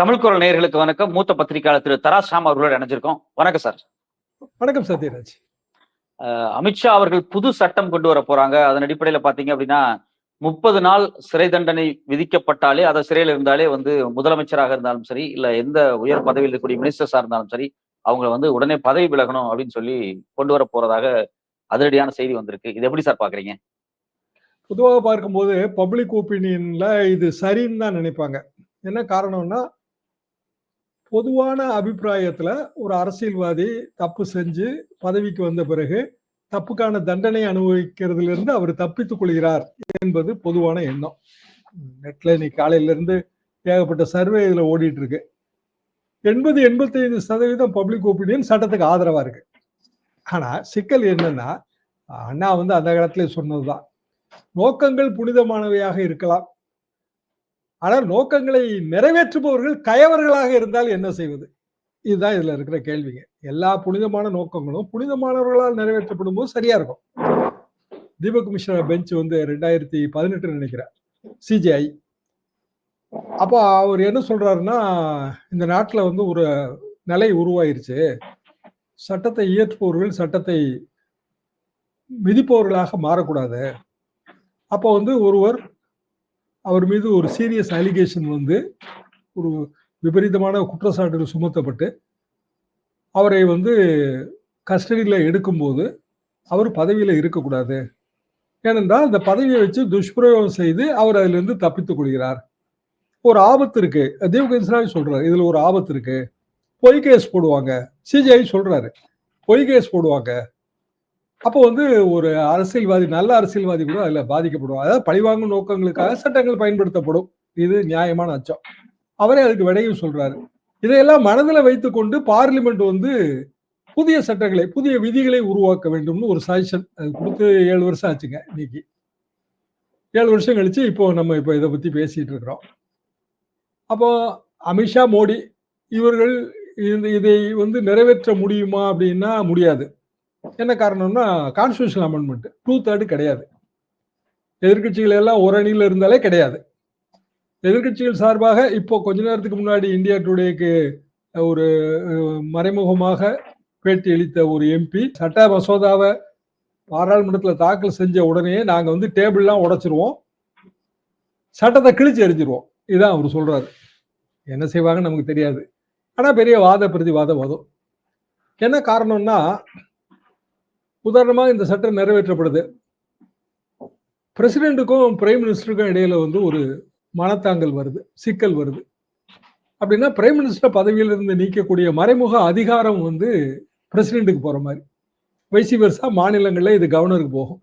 தமிழ் குரல் நேயர்களுக்கு வணக்கம். மூத்த பத்திரிகையாளர் திரு தராஸ் ராம் அவர்களோட இணைஞ்சிருக்கோம். வணக்கம் சார். வணக்கம் சத்யராஜ். அமித்ஷா அவர்கள் புது சட்டம் கொண்டு வர போறாங்க. அதன் அடிப்படையில பாத்தீங்க அப்படின்னா முப்பது நாள் சிறை தண்டனை விதிக்கப்பட்டாலே அதை சிறையில் இருந்தாலே வந்து முதலமைச்சராக இருந்தாலும் சரி இல்ல எந்த உயர் பதவியில் இருக்கக்கூடிய மினிஸ்டர்ஸா இருந்தாலும் சரி அவங்க வந்து உடனே பதவி விலகணும் அப்படின்னு சொல்லி கொண்டு வர போறதாக அதிரடியான செய்தி வந்திருக்கு. இது எப்படி சார் பாக்குறீங்க? பொதுவாக பார்க்கும்போது பப்ளிக் ஒப்பீனியன்ல இது சரின்னு தான் நினைப்பாங்க. என்ன காரணம்னா பொதுவான அபிப்பிராயத்துல ஒரு அரசியல்வாதி தப்பு செஞ்சு பதவிக்கு வந்த பிறகு தப்புக்கான தண்டனை அனுபவிக்கிறதுல இருந்து அவர் தப்பித்துக் கொள்கிறார் என்பது பொதுவான எண்ணம். நெட்ல இன்னைக்கு காலையில இருந்து ஏகப்பட்ட சர்வே இதுல ஓடிட்டு இருக்கு எண்பது எண்பத்தைந்து சதவீதம் பப்ளிக் ஒப்பீனியன் சட்டத்துக்கு ஆதரவா இருக்கு. ஆனா சிக்கல் என்னன்னா அண்ணா வந்து அந்த காலத்துல சொன்னதுதான். நோக்கங்கள் புனிதமானவையாக இருக்கலாம். ஆனால் நோக்கங்களை நிறைவேற்றுபவர்கள் கயவர்களாக இருந்தால் என்ன செய்வது? இதுதான் இதுல இருக்கிற கேள்விங்க. எல்லா புனிதமான நோக்கங்களும் புனிதமானவர்களால் நிறைவேற்றப்படும் போது சரியா இருக்கும். தீபக் மிஸ்ரா பெஞ்ச் வந்து ரெண்டாயிரத்தி பதினெட்டு நினைக்கிறார். சிஜிஐ. அப்போ அவர் என்ன சொல்றாருன்னா இந்த நாட்டில் வந்து ஒரு நிலை உருவாயிருச்சு. சட்டத்தை இயற்றுபவர்கள் சட்டத்தை மிதிப்பவர்களாக மாறக்கூடாது. அப்போ வந்து ஒருவர் அவர் மீது ஒரு சீரியஸ் அலிகேஷன் வந்து ஒரு விபரீதமான குற்றச்சாட்டுகள் சுமத்தப்பட்டு அவரை வந்து கஸ்டடியில் எடுக்கும்போது அவர் பதவியில் இருக்கக்கூடாது. ஏனென்றால் அந்த பதவியை வச்சு துஷ்பிரயோகம் செய்து அவர் அதிலிருந்து தப்பித்துக் கொள்கிறார். ஒரு ஆபத்து இருக்கு. தேவகேஸ்வராஜ் சொல்றாரு. இதுல ஒரு ஆபத்து இருக்கு. பொய் கேஸ் போடுவாங்க. சிஜிஐ சொல்றாரு. பொய் கேஸ் போடுவாங்க. அப்போ வந்து ஒரு அரசியல்வாதி நல்ல அரசியல்வாதி கூட அதுல பாதிக்கப்படும். அதாவது பழிவாங்கும் நோக்கங்களுக்காக சட்டங்கள் பயன்படுத்தப்படும். இது நியாயமான அச்சம். அவரே அதுக்கு விடையும் சொல்றாரு. இதையெல்லாம் மனதில் வைத்துக்கொண்டு பார்லிமெண்ட் வந்து புதிய சட்டங்களை புதிய விதிகளை உருவாக்க வேண்டும்னு ஒரு சஜஷன் அது கொடுத்து ஏழு வருஷம் ஆச்சுங்க இன்னைக்கு. ஏழு வருஷம் கழிச்சு இப்போ நம்ம இப்போ இதை பத்தி பேசிட்டு இருக்கிறோம். அப்போ அமித்ஷா மோடி இவர்கள் இந்த இதை வந்து நிறைவேற்ற முடியுமா அப்படின்னா முடியாது. என்ன காரணம்னா கான்ஸ்டியூஷன் அமெண்ட்மெண்ட் டூ தேர்டு கிடையாது. எதிர்கட்சிகள் எல்லாம் ஒரு அணியில் இருந்தாலே கிடையாது. எதிர்கட்சிகள் சார்பாக இப்போ கொஞ்ச நேரத்துக்கு முன்னாடி இந்தியா டுடேக்கு ஒரு மறைமுகமாக பேட்டி அளித்த ஒரு எம்பி சட்ட மசோதாவை பாராளுமன்றத்தில் தாக்கல் செஞ்ச உடனே நாங்கள் வந்து டேபிள்லாம் உடைச்சிருவோம். சட்டத்தை கிழிச்சு எரிஞ்சிருவோம் இதுதான் அவர் சொல்றாரு. என்ன செய்வாங்கன்னு நமக்கு தெரியாது. ஆனால் பெரிய வாத பிரதிவாத வரும் என்ன காரணம்னா உதாரணமாக இந்த சட்டம் நிறைவேற்றப்படுது. பிரசிடென்ட்டுக்கும் பிரைம் மினிஸ்டருக்கும் இடையில வந்து ஒரு மனத்தாங்கல் வருது சிக்கல் வருது. அப்படின்னா பிரைம் மினிஸ்டர் பதவியிலிருந்து நீக்கக்கூடிய மறைமுக அதிகாரம் வந்து பிரசிடென்ட்டுக்கு போற மாதிரி. வைசி வருஷா மாநிலங்களில் இது கவர்னருக்கு போகும்.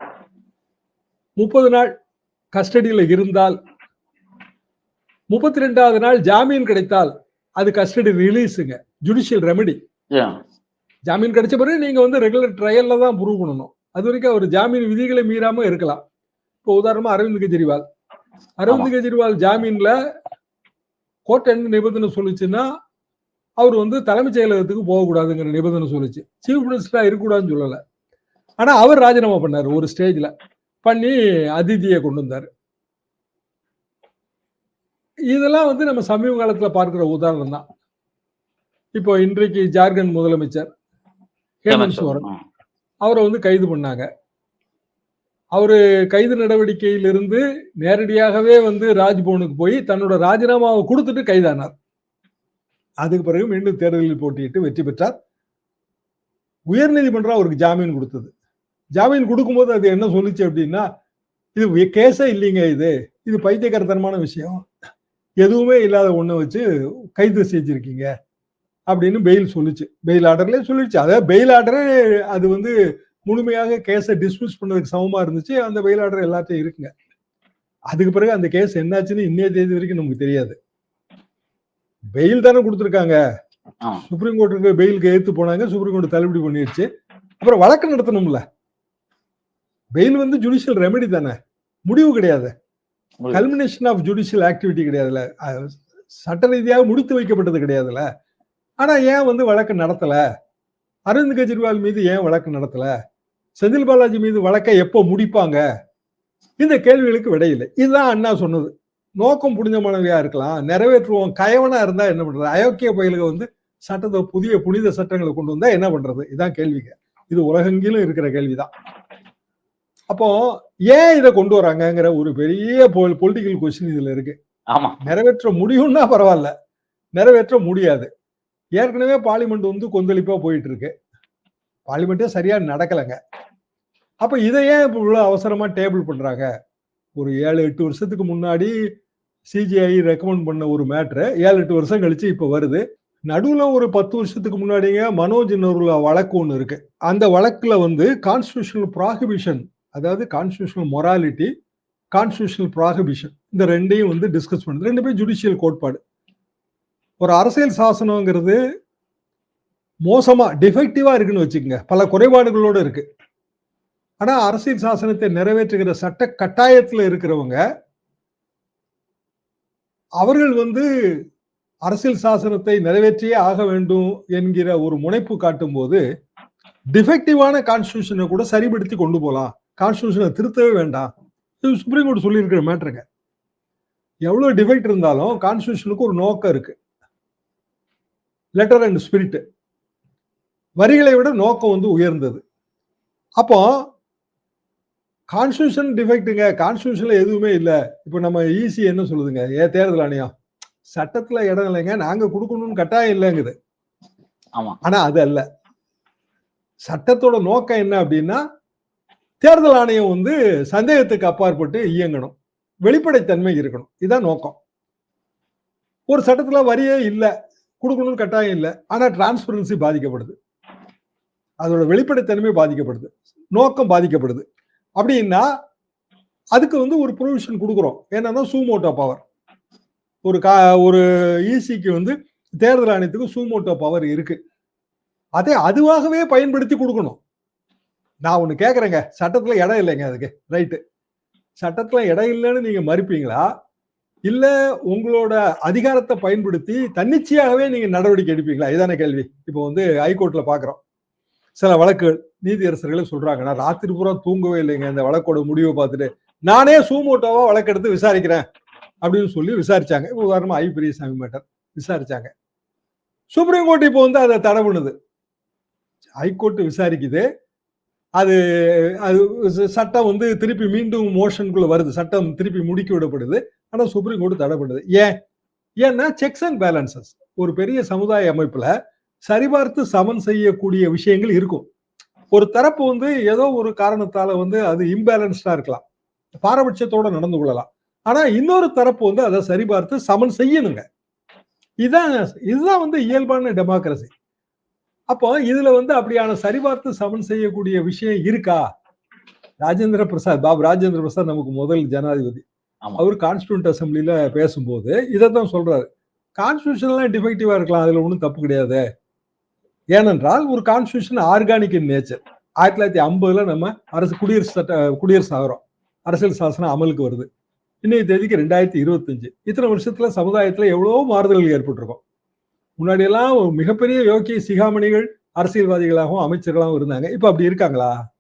முப்பது நாள் கஸ்டடியில் இருந்தால் முப்பத்தி ரெண்டாவது நாள் ஜாமீன் கிடைத்தால் அது கஸ்டடி ரிலீஸுங்க ஜுடிஷியல் ரெமெடி ஜாமீன் கிடைச்ச பிறகு நீங்க வந்து ரெகுலர் ட்ரையல்ல தான் ப்ரூவ் பண்ணணும். அது வரைக்கும் அவர் ஜாமீன் விதிகளை மீறாம இருக்கலாம். இப்போ உதாரணமா அரவிந்த் கெஜ்ரிவால். அரவிந்த் கெஜ்ரிவால் ஜாமீன்ல கோர்ட் என்ன நிபந்தனை சொல்லுச்சுன்னா அவர் வந்து தலைமைச் செயலகத்துக்கு போகக்கூடாதுங்கிற நிபந்தனை சொல்லுச்சு. சீஃப் மினிஸ்டரா இருக்கக்கூடாதுன்னு சொல்லல. ஆனா அவர் ராஜினாமா பண்ணாரு ஒரு ஸ்டேஜ்ல பண்ணி அதிதியை கொண்டு வந்தாரு. இதெல்லாம் வந்து நம்ம சமீப காலத்துல பார்க்கிற உதாரணம் தான் இப்போ இன்றைக்கு ஜார்க்கண்ட் முதலமைச்சர் ஹேமந்த் சோரன். அவரை வந்து கைது பண்ணாங்க. அவரு கைது நடவடிக்கையிலிருந்து நேரடியாகவே வந்து ராஜ்பவனுக்கு போய் தன்னோட ராஜினாமாவை கொடுத்துட்டு கைதானார். அதுக்கு பிறகு மீண்டும் தேர்தலில் போட்டியிட்டு வெற்றி பெற்றார். உயர்நீதிமன்றம் அவருக்கு ஜாமீன் கொடுத்தது. ஜாமீன் கொடுக்கும்போது அது என்ன சொல்லுச்சு அப்படின்னா இது கேஸே இல்லைங்க இது. இது பைத்தியகரத்தனமான விஷயம். எதுவுமே இல்லாத ஒண்ணை வச்சு கைது செஞ்சிருக்கீங்க. அப்படின்னு பெயில் சொல்லுச்சு. பெயில் ஆர்டர்லேயே சொல்லிடுச்சு. அதாவது பெயில் ஆர்டரே அது வந்து முழுமையாக கேஸை டிஸ்மிஸ் பண்ணதுக்கு சமமா இருந்துச்சு. அந்த பெயில் ஆர்டர் எல்லாத்தையும் இருக்குங்க. அதுக்கு பிறகு அந்த கேஸ் என்னாச்சுன்னு இன்னைய தேதி வரைக்கும் நமக்கு தெரியாது. பெயில் தானே கொடுத்துருக்காங்க. சுப்ரீம் கோர்ட்டுக்கு பெயிலுக்கு எடுத்து போனாங்க. சுப்ரீம் கோர்ட் தள்ளுபடி பண்ணிடுச்சு. அப்புறம் வழக்கு நடத்தணும்ல. பெயில் வந்து ஜுடிஷியல் ரெமெடி தானே. முடிவு கிடையாது. கல்மினேஷன் ஆஃப் ஜுடிஷியல் ஆக்டிவிட்டி கிடையாதுல்ல. சட்ட ரீதியாக முடித்து வைக்கப்பட்டது கிடையாதுல்ல. ஆனா ஏன் வந்து வழக்கு நடத்தல? அரவிந்த் கெஜ்ரிவால் மீது ஏன் வழக்கு நடத்தல? செந்தில் பாலாஜி மீது வழக்கை எப்போ முடிப்பாங்க? இந்த கேள்விகளுக்கு விடையில்லை இதுதான் அண்ணா சொன்னது. நோக்கம் புனிதமானவையா இருக்கலாம் நிறைவேற்றுவோம் கயவனா இருந்தா என்ன பண்றது? அயோக்கிய பயிலுக வந்து சட்டத்தை புதிய புனித சட்டங்களை கொண்டு வந்தா என்ன பண்றது? இதான் கேள்விங்க இது உலகெங்கிலும் இருக்கிற கேள்விதான். அப்போ ஏன் இதை கொண்டு வராங்கங்கிற ஒரு பெரிய பொலிட்டிக்கல் கொஸ்டின் இதுல இருக்கு. ஆமா. நிறைவேற்ற முடியும்னா பரவாயில்ல. நிறைவேற்ற முடியாது. ஏற்கனவே பார்லிமெண்ட் வந்து கொந்தளிப்பா போயிட்டு இருக்கு பார்லிமெண்ட்டே சரியா நடக்கலைங்க. அப்ப இதை ஏன் இப்போ இவ்வளோ அவசரமா டேபிள் பண்றாங்க? ஒரு ஏழு எட்டு வருஷத்துக்கு முன்னாடி சிஜிஐ ரெக்கமெண்ட் பண்ண ஒரு மேட்ரு ஏழு எட்டு வருஷம் கழிச்சு இப்போ வருது. நடுவில் ஒரு பத்து வருஷத்துக்கு முன்னாடிங்க மனோஜ் இன்னொரு வழக்கு ஒன்று இருக்கு. அந்த வழக்கில் வந்து கான்ஸ்டியூஷனல் ப்ராஹிபிஷன் அதாவது கான்ஸ்டியூஷனல் மொராலிட்டி கான்ஸ்டியூஷனல் ப்ராஹிபிஷன் இந்த ரெண்டையும் வந்து டிஸ்கஸ் பண்ணுது. ரெண்டு பேரும் ஜுடிஷியல் கோட்பாடு. ஒரு அரசியல் சாசனங்கிறது மோசமா டிஃபெக்டிவா இருக்குன்னு வச்சுக்கோங்க. பல குறைபாடுகளோட இருக்கு. ஆனா அரசியல் சாசனத்தை நிறைவேற்றுகிற சட்ட கட்டாயத்தில் இருக்கிறவங்க அவர்கள் வந்து அரசியல் சாசனத்தை நிறைவேற்றியே ஆக வேண்டும் என்கிற ஒரு முனைப்பு காட்டும் போது டிஃபெக்டிவான கான்ஸ்டியூஷனை கூட சரிபடுத்தி கொண்டு போகலாம் கான்ஸ்டியூஷனை திருத்தவே வேண்டாம். இது சுப்ரீம் கோர்ட் சொல்லியிருக்கிற மேட்ருங்க எவ்வளோ டிஃபெக்ட் இருந்தாலும் கான்ஸ்டியூஷனுக்கு ஒரு நோக்கம் இருக்குது லெட்டர் அண்ட் ஸ்பிரிட் வரிகளை விட நோக்கம் வந்து உயர்ந்தது. அப்போ கான்ஸ்டியூஷன் டிஃபெக்ட்டுங்க கான்ஸ்டியூஷன்ல எதுவுமே இல்லை. இப்போ நம்ம ஈஸி என்ன சொல்லுதுங்க? ஏ தேர்தல் ஆணையம். சட்டத்துல இடம் இல்லைங்க நாங்க கொடுக்கணும்னு கட்டாயம் இல்லைங்குது. ஆமா. ஆனா அது அல்ல. சட்டத்தோட நோக்கம் என்ன அப்படின்னா தேர்தல் ஆணையம் வந்து சந்தேகத்துக்கு அப்பாற்பட்டு இயங்கணும். வெளிப்படைத்தன்மை இருக்கணும். இதான் நோக்கம். ஒரு சட்டத்துல வரியே இல்லை. கொடுக்கணும்னு கட்டாயம் இல்லை. ஆனால் டிரான்ஸ்பரன்சி பாதிக்கப்படுது. அதோட வெளிப்படைத்தன்மை பாதிக்கப்படுது. நோக்கம் பாதிக்கப்படுது. அப்படின்னா அதுக்கு வந்து ஒரு ப்ரொவிஷன் கொடுக்குறோம். என்னன்னா சூமோட்டோ பவர் ஒரு கா ஒரு ஈசிக்கு வந்து தேர்தல் ஆணையத்துக்கு சூமோட்டோ பவர் இருக்கு. அதே அதுவாகவே பயன்படுத்தி கொடுக்கணும். நான் ஒன்று கேட்குறேங்க சட்டத்தில் இடம் இல்லைங்க அதுக்கு. ரைட்டு சட்டத்தில் இடம் இல்லைன்னு நீங்கள் மறுப்பீங்களா? இல்ல உங்களோட அதிகாரத்தை பயன்படுத்தி தன்னிச்சையாகவே நீங்க நடவடிக்கை எடுப்பீங்களா? இதான கேள்வி. இப்போ வந்து ஹைகோர்ட்ல பாக்குறோம். சில வழக்குகள் நீதியரசர்களே சொல்றாங்க நான் ராத்திரி பூரா தூங்கவே இல்லைங்க. இந்த வழக்கோட முடிவை பார்த்துட்டு நானே சூமோட்டோவா வழக்கெடுத்து விசாரிக்கிறேன். அப்படின்னு சொல்லி விசாரிச்சாங்க. இப்போ உதாரணமா ஐ. பெரியசாமி மேட்டர் விசாரிச்சாங்க. சுப்ரீம் கோர்ட் இப்போ வந்து அதை தடை பண்ணுது ஹைகோர்ட் விசாரிக்குது. அது அது சட்டம் வந்து திருப்பி மீண்டும் மோஷனுக்குள்ள வருது. சட்டம் திருப்பி முடுக்கி விடப்படுது. ஆனா சுப்ரீம் கோர்ட் தடை பண்ணுது ஏன்? ஏன்னா செக்ஸ் அண்ட் பேலன்சஸ் ஒரு பெரிய சமுதாய அமைப்புல சரிபார்த்து சமன் செய்யக்கூடிய விஷயங்கள் இருக்கும். ஒரு தரப்பு வந்து ஏதோ ஒரு காரணத்தால வந்து அது இம்பேலன்ஸ்டா இருக்கலாம். பாரபட்சத்தோட நடந்து கொள்ளலாம். ஆனா இன்னொரு தரப்பு வந்து அதை சரிபார்த்து சமன் செய்யணுங்க. இதுதான் இதுதான் வந்து இயல்பான டெமோக்ரஸி அப்போ இதுல வந்து அப்படியான சரிபார்த்து சமன் செய்யக்கூடிய விஷயம் இருக்கா? ராஜேந்திர பிரசாத் பாபு ராஜேந்திர பிரசாத் நமக்கு முதல் ஜனாதிபதி. அவர் கான்ஸ்டியூண்ட் அசம்பிளில பேசும்போது இதை தான் சொல்றாரு. கான்ஸ்டியூஷன்லாம் டிஃபெக்டிவா இருக்கலாம் அதுல ஒன்றும் தப்பு கிடையாது. ஏனென்றால் ஒரு கான்ஸ்டியூஷன் ஆர்கானிக் இன் நேச்சர் ஆயிரத்தி தொள்ளாயிரத்தி ஐம்பதுல நம்ம அரசு குடியரசு சட்ட குடியரசு ஆகிறோம் அரசியல் சாசனம் அமலுக்கு வருது. இன்னைக்கு தேதிக்கு ரெண்டாயிரத்தி இருபத்தஞ்சு. இத்தனை வருஷத்துல சமுதாயத்துல எவ்வளவோ மாறுதல்கள் ஏற்பட்டிருக்கும்? முன்னாடியெல்லாம் ஒரு மிகப்பெரிய யோக்கிய சிகாமணிகள் அரசியல்வாதிகளாகவும் அமைச்சர்களாகவும் இருந்தாங்க. இப்போ அப்படி இருக்காங்களா?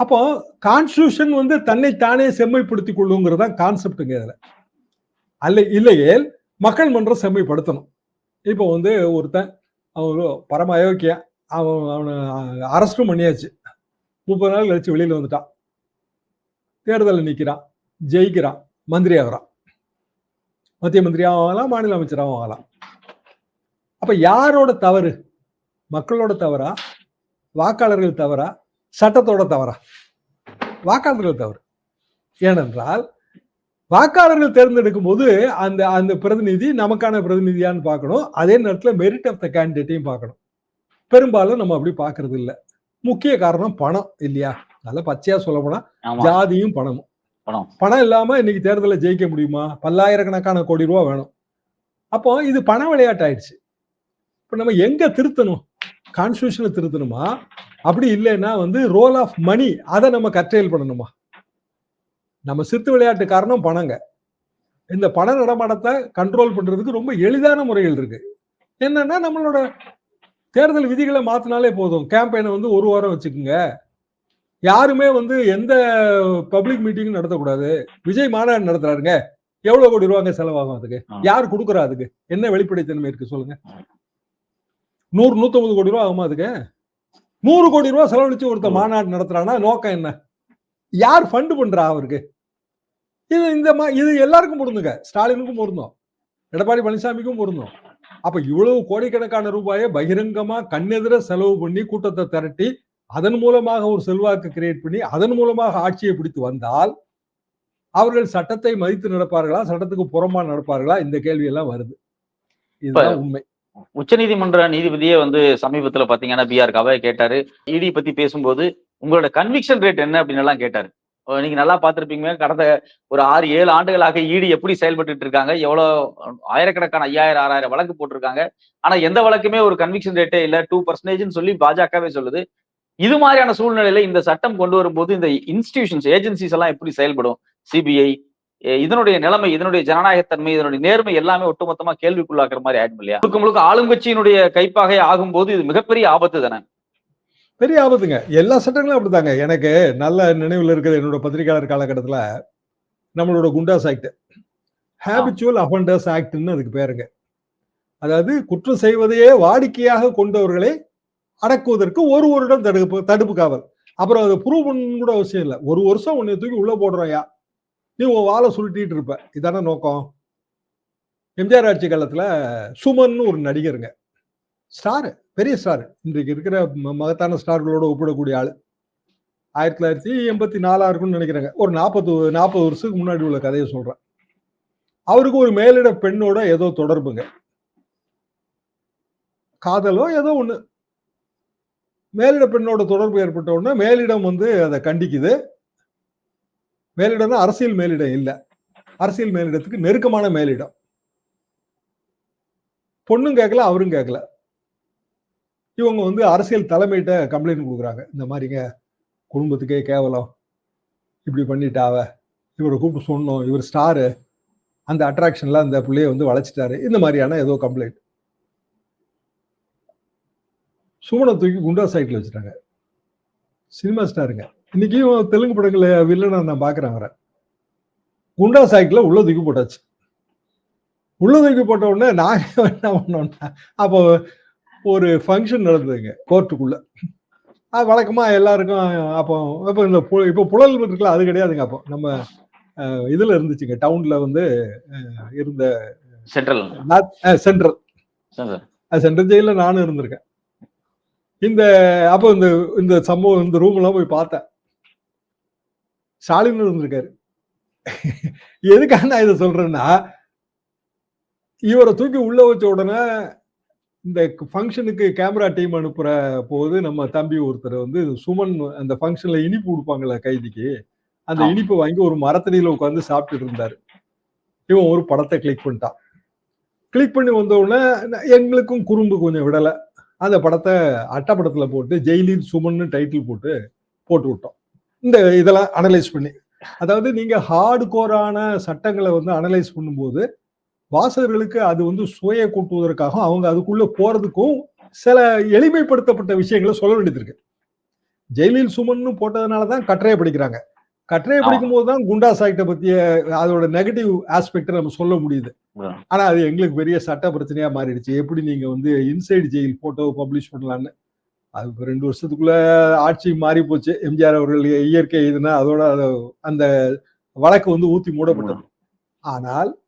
அப்போ கான்ஸ்டியூஷன் வந்து தன்னை தானே செம்மைப்படுத்திக் கொள்ளுங்கிறது தான் கான்செப்டுங்க இதில். அல்ல இல்லையே மக்கள் மன்றம் செம்மைப்படுத்தணும். இப்போ வந்து ஒருத்தன் அவன் பரம அயோக்கியன் அவன் அவனை அரெஸ்டும் பண்ணியாச்சு. முப்பது நாள் கழிச்சு வெளியில் வந்துட்டான். தேர்தலில் நிற்கிறான் ஜெயிக்கிறான் மந்திரி ஆகிறான் மத்திய மந்திரி ஆகலாம் மாநில அமைச்சராகவும் ஆகலாம் அப்போ யாரோட தவறு? மக்களோட தவறா? வாக்காளர்கள் தவறா? சட்டத்தோட தவறா? வாக்காளர்கள் தவறு. ஏனென்றால் வாக்காளர்கள் தேர்ந்தெடுக்கும் போது அந்த அந்த பிரதிநிதி நமக்கான பிரதிநிதியான்னு பார்க்கணும். அதே நேரத்தில் மெரிட் ஆஃப் த கேண்டிடேட்டையும் பார்க்கணும். பெரும்பாலும் நம்ம அப்படி பார்க்கறது இல்லை. முக்கிய காரணம் பணம் இல்லையா? நல்ல பச்சையா சொல்ல போனா ஜாதியும் பணமும். பணம். பணம் இல்லாம இன்னைக்கு தேர்தலில் ஜெயிக்க முடியுமா? பல்லாயிரக்கணக்கான கோடி ரூபா வேணும். அப்போ இது பண விளையாட்டு ஆயிடுச்சு இப்ப நம்ம எங்க திருத்தணும்? கான்ஸ்டியூஷனை திருத்தணுமா? அப்படி இல்லைன்னா வந்து ரோல் ஆஃப் மணி அதை நம்ம கற்றையில் பண்ணணுமா? நம்ம சித்து விளையாட்டு காரணம் பணங்க. இந்த பண நடமாட்டத்தை கண்ட்ரோல் பண்றதுக்கு ரொம்ப எளிதான முறைகள் இருக்கு. என்னன்னா நம்மளோட தேர்தல் விதிகளை மாத்தினாலே போதும். கேம்பெயினை வந்து ஒரு வாரம் வச்சுக்கோங்க. யாருமே வந்து எந்த பப்ளிக் மீட்டிங்கும் நடத்தக்கூடாது. விஜய் மாநாடு நடத்துறாருங்க. எவ்வளவு கோடி ரூபாங்க செலவாகும் அதுக்கு. யார் கொடுக்குறா அதுக்கு? என்ன வெளிப்படைத்தன்மை இருக்கு சொல்லுங்க. நூறு நூத்தம்பது கோடி ரூபா ஆகுமா அதுக்கு? நூறு கோடி ரூபாய் செலவழிச்சு ஒருத்த. மாநாடு நடத்துறானா நோக்கம் என்ன? யார் ஃபண்ட் பண்றா அவருக்கு? இது இந்த மா இது எல்லாருக்கும் பொருந்துங்க. ஸ்டாலினுக்கும் பொருந்தும். எடப்பாடி பழனிசாமிக்கும் பொருந்தும். அப்ப இவ்வளவு கோடிக்கணக்கான ரூபாயை பகிரங்கமா கண்ணெதிர செலவு பண்ணி கூட்டத்தை திரட்டி அதன் மூலமாக ஒரு செல்வாக்கு கிரியேட் பண்ணி அதன் மூலமாக ஆட்சியை பிடித்து வந்தால் அவர்கள் சட்டத்தை மதித்து நடப்பார்களா? சட்டத்துக்கு புறம்பா நடப்பார்களா? இந்த கேள்வி எல்லாம் வருது. இதுதான் உண்மை. உச்சநீதிமன்ற நீதிபதியே வந்து சமீபத்துல பாத்தீங்கன்னா பிஆர் கவாய் கேட்டாரு. இடி பத்தி பேசும்போது உங்களோட கன்விக்ஷன் ரேட் என்ன அப்படின்னு எல்லாம் கேட்டாரு. நீங்க நல்லா பார்த்திருப்பீங்க கடந்த ஒரு ஆறு ஏழு ஆண்டுகளாக இடி எப்படி செயல்பட்டு இருக்காங்க? எவ்வளவு ஆயிரக்கணக்கான ஐயாயிரம் ஆறாயிரம் வழக்கு போட்டிருக்காங்க. ஆனா எந்த வழக்குமே ஒரு கன்விக்ஷன் ரேட்டே இல்ல. டூ பர்சன்டேஜ்னு சொல்லி பாஜகவே சொல்லுது. இது மாதிரியான சூழ்நிலையில இந்த சட்டம் கொண்டு வரும்போது இந்த இன்ஸ்டிடியூஷன்ஸ் ஏஜென்சிஸ் எல்லாம் எப்படி செயல்படும்? சிபிஐ இதனுடைய நிலைமை இதனுடைய ஜனநாயகத்தன்மை இதனுடைய நேர்மை எல்லாமே ஒட்டுமொத்தமா கேள்விக்குள்ளாக்குற மாதிரி ஆயிடும் இல்லையா? முழுக்க முழுக்க ஆளுங்கட்சியினுடைய கைப்பாகை ஆகும்போது இது மிகப்பெரிய ஆபத்து தானே? பெரிய ஆபத்துங்க. எல்லா சட்டங்களும் அப்படித்தாங்க எனக்கு நல்ல நினைவில் இருக்கிற என்னோட பத்திரிகையாளர் காலகட்டத்தில் நம்மளோட குண்டாஸ் ஆக்ட் ஹேபிச்சுவல் அஃபண்டர்ஸ் ஆக்ட்னு அதுக்கு பேருங்க. அதாவது குற்றம் செய்வதையே வாடிக்கையாக கொண்டவர்களை அடக்குவதற்கு ஒரு வருடம் தடுப்பு தடுப்பு காவல். அப்புறம் அதை ப்ரூவ் பண்ணணும் கூட அவசியம் இல்லை. ஒரு வருஷம் உன்னை தூக்கி உள்ள போடுறோம்யா நீ உன் வாழை சுருட்டிட்டு இருப்ப. இதான நோக்கம்? எம்ஜிஆர் ஆட்சி காலத்தில் சுமன் ஒரு நடிகருங்க. ஸ்டாரு பெரிய ஸ்டாரு. இன்றைக்கு இருக்கிற ம- மகத்தான ஸ்டார்களோட ஒப்பிடக்கூடிய ஆள். ஆயிரத்தி தொள்ளாயிரத்தி எண்பத்தி நாலாக இருக்கும்னு நினைக்கிறேங்க. ஒரு நாற்பது நாற்பது வருஷத்துக்கு முன்னாடி உள்ள கதையை சொல்கிறேன் அவருக்கு ஒரு மேலிட பெண்ணோட ஏதோ தொடர்புங்க. காதலோ ஏதோ ஒன்று மேலிட பெண்ணோட தொடர்பு ஏற்பட்ட உடனே மேலிடம் வந்து அதை கண்டிக்குது. மேலிடம்னா அரசியல் மேலிடம் இல்லை. அரசியல் மேலிடத்துக்கு நெருக்கமான மேலிடம். பொண்ணும் கேட்கல அவரும் கேட்கல இவங்க வந்து அரசியல் தலைமையிட்ட கம்ப்ளைண்ட் கொடுக்குறாங்க. இந்த மாதிரிங்க குடும்பத்துக்கே கேவலம். இப்படி பண்ணிட்டாவ. இவரை கூப்பிட்டு சொன்னோம். இவர் ஸ்டாரு அந்த அட்ராக்ஷன்லாம் அந்த பிள்ளைய வந்து வளைச்சிட்டாரு இந்த மாதிரியான ஏதோ கம்ப்ளைண்ட் சுமனை தூக்கி குண்டா சைட்டில் வச்சுட்டாங்க. சினிமா ஸ்டாருங்க இன்னைக்கும் தெலுங்கு படங்களை வில்லனை நான் பாக்குறேன் அவரை. குண்டா சைக்கிள் உள்ள தூக்கி போட்டாச்சு. உள்ள தூக்கி போட்ட உடனே நாங்க என்ன பண்ணோம்னா அப்போ ஒரு ஃபங்க்ஷன் நடந்ததுங்க கோர்ட்டுக்குள்ள அது வழக்கமா எல்லாருக்கும் அப்போ இப்போ இந்த பு- இப்போ புழல் இருக்குல்ல அது கிடையாதுங்க அப்போ. நம்ம இதுல இருந்துச்சுங்க டவுன்ல வந்து இருந்த சென்ட்ரல் சென்ட்ரல் சென்ட்ரல் ஜெயில நானும் இருந்திருக்கேன். இந்த அப்போ இந்த இந்த சம்பவம் இந்த ரூம் எல்லாம் போய் பார்த்தேன். ஸ்டாலின் இருந்திருக்காரு எதுக்காக நான் இதை சொல்றேன்னா இவரை தூக்கி உள்ள வச்ச உடனே இந்த ஃபங்க்ஷனுக்கு கேமரா டீம் அனுப்புற போது நம்ம தம்பி ஒருத்தர் வந்து சுமன் அந்த ஃபங்க்ஷன்ல இனிப்பு கொடுப்பாங்கல்ல கைதிக்கு அந்த. இனிப்பு வாங்கி ஒரு மரத்தடியில உட்காந்து சாப்பிட்டுட்டு இருந்தாரு. இவன் ஒரு படத்தை கிளிக் பண்ணிட்டான். கிளிக் பண்ணி வந்த உடனே ந- எங்களுக்கும் குறும்பு கொஞ்சம் விடலை. அந்த படத்தை அட்டப்படத்துல போட்டு ஜெயிலின் சுமன்னு டைட்டில் போட்டு போட்டு விட்டோம். இந்த இதெல்லாம் அனலைஸ் பண்ணி. அதாவது நீங்க ஹார்டு கோரான சட்டங்களை வந்து அனலைஸ் பண்ணும்போது வாசகர்களுக்கு அது வந்து சுவையை கூட்டுவதற்காகவும் அவங்க அதுக்குள்ள போறதுக்கும் சில எளிமைப்படுத்தப்பட்ட விஷயங்களை சொல்ல வேண்டியது இருக்கு. ஜெயிலில் சுமன்னு போட்டதுனால தான் கட்டுரையை படிக்கிறாங்க. கட்டுரையை. படிக்கும் போது தான் குண்டா சாக்டை பத்திய அதோட நெகட்டிவ் ஆஸ்பெக்டை நம்ம சொல்ல முடியுது. ஆனா அது எங்களுக்கு பெரிய சட்ட பிரச்சனையா மாறிடுச்சு. எப்படி நீங்க வந்து இன்சைடு ஜெயில் போட்டோ பப்ளிஷ் பண்ணலான்னு அது இப்ப ரெண்டு வருஷத்துக்குள்ள ஆட்சி மாறி போச்சு. எம்ஜிஆர் அவர்கள் இயற்கை இதுனா அதோட அது- அந்த வழக்கு வந்து ஊத்தி மூடப்பட்டது. ஆனால்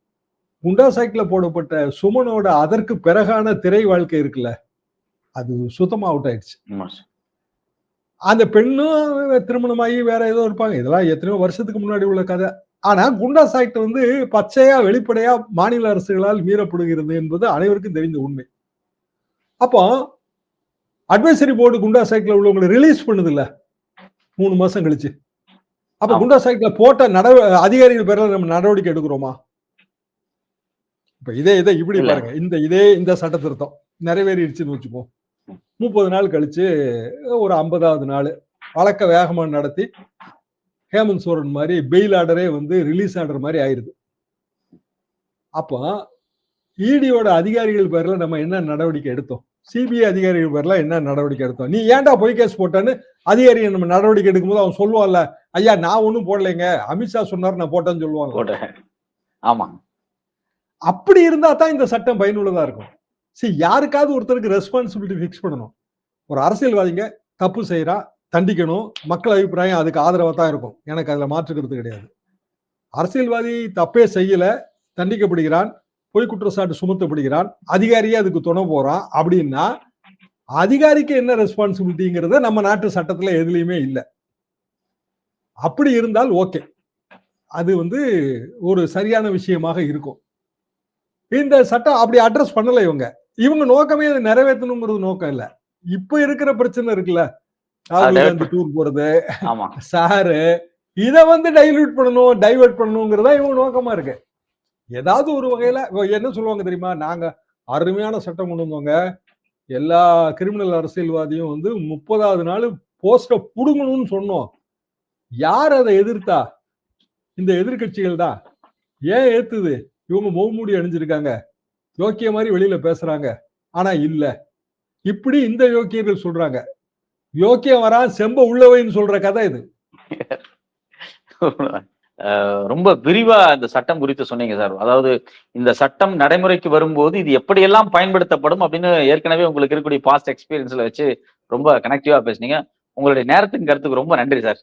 குண்டா சைக்கிள்ல போடப்பட்ட சுமனோட அதற்கு பிறகான திரை வாழ்க்கை இருக்குல்ல அது சுத்தமா அவுட் ஆயிடுச்சு. அந்த பெண்ணும் திருமணமாகி வேற ஏதோ இருப்பாங்க. இதெல்லாம் எத்தனையோ வருஷத்துக்கு முன்னாடி உள்ள கதை. ஆனா குண்டாஸ் ஆக்ட் வந்து பச்சையா வெளிப்படையா மாநில அரசுகளால் மீறப்படுகிறது என்பது அனைவருக்கும் தெரிந்த உண்மை. அப்போ அட்வைசரி போர்டு குண்டாஸ் ஆக்ட்ல உள்ளவங்களை ரிலீஸ் பண்ணுது இல்ல மூணு மாசம் கழிச்சு. அப்ப. குண்டாஸ் ஆக்ட்ல போட்ட நட அதிகாரிகள் பேர்ல நம்ம நடவடிக்கை எடுக்கிறோமா? இப்ப இதே இதை இப்படி. பாருங்க. இந்த இதே இந்த சட்ட திருத்தம் நிறைவேறிடுச்சுன்னு வச்சுப்போம். முப்பது நாள் கழிச்சு ஒரு ஐம்பதாவது நாள் வழக்க வேகமா நடத்தி ஹேமந்த் சோரன் மாதிரி பெயில் ஆர்டரே வந்து ரிலீஸ் ஆர்டர் மாதிரி ஆயிருது. அப்போ இடியோட அதிகாரிகள் பேர்ல நம்ம என்ன நடவடிக்கை எடுத்தோம்? சிபிஐ அதிகாரிகள் பேர்ல என்ன நடவடிக்கை எடுத்தோம்? நீ ஏன்டா பொய் கேஸ் போட்டேன்னு அதிகாரி நம்ம நடவடிக்கை எடுக்கும்போது அவன் சொல்லுவான்ல ஐயா நான் ஒன்றும் போடலைங்க. அமித்ஷா சொன்னார் நான் போட்டேன்னு சொல்லுவாங்க ஆமா. அப்படி இருந்தா தான் இந்த சட்டம் பயனுள்ளதா இருக்கும். சரி யாருக்காவது ஒருத்தருக்கு ரெஸ்பான்சிபிலிட்டி ஃபிக்ஸ் பண்ணணும். ஒரு அரசியல்வாதிங்க தப்பு செய்யறா தண்டிக்கணும் மக்கள் அபிப்பிராயம் அதுக்கு ஆதரவா தான் இருக்கும். எனக்கு அதுல மாற்றுக்கிறது கிடையாது. அரசியல்வாதி தப்பே செய்யல தண்டிக்கப்படுகிறான் பொய் குற்றச்சாட்டு சுமத்தப்படுகிறான் அதிகாரியே அதுக்கு துணை போறான் அப்படின்னா அதிகாரிக்கு என்ன ரெஸ்பான்சிபிலிட்டிங்கிறத நம்ம நாட்டு சட்டத்துல எதுலையுமே இல்லை. அப்படி இருந்தால் ஓகே அது வந்து ஒரு சரியான விஷயமாக இருக்கும். இந்த சட்டம் அப்படி அட்ரஸ் பண்ணல இவங்க. இவங்க நோக்கமே அதை நிறைவேற்றணுங்கிறது நோக்கம் இல்ல. இப்ப இருக்கிற பிரச்சனை இருக்குல்ல. டூர் போறது. ஆமா. சாரு இத வந்து டைல்யூட் பண்ணணும் டைவர்ட் பண்ணணுங்கிறதா இவங்க நோக்கமா இருக்கு. ஏதாவது ஒரு வகையில என்ன சொல்லுவாங்க தெரியுமா? நாங்க அருமையான சட்டம் கொண்டு வந்தோங்க. எல்லா கிரிமினல் அரசியல்வாதியும் வந்து முப்பதாவது நாள் போஸ்ட புடுங்கணும்னு சொன்னோம். யார் அதை எதிர்த்தா? இந்த எதிர்க்கட்சிகள் தான். ஏன் ஏத்துது? இவங்க முகமூடி அணிஞ்சிருக்காங்க. யோக்கிய மாதிரி வெளியில பேசுறாங்க. ஆனா இல்ல. இப்படி இந்த யோக்கியர்கள் சொல்றாங்க. யோக்கியம் வரா செம்ப உள்ளவைன்னு சொல்ற கதை இது. ரொம்ப விரிவா இந்த சட்டம் குறித்து சொன்னீங்க சார். அதாவது இந்த சட்டம் நடைமுறைக்கு வரும்போது இது எப்படியெல்லாம் பயன்படுத்தப்படும் அப்படின்னு ஏற்கனவே உங்களுக்கு இருக்கக்கூடிய பாஸ்ட் எக்ஸ்பீரியன்ஸ்ல வச்சு ரொம்ப கனெக்டிவா பேசுனீங்க. உங்களுடைய நேரத்தின் கருத்துக்கு ரொம்ப நன்றி சார்.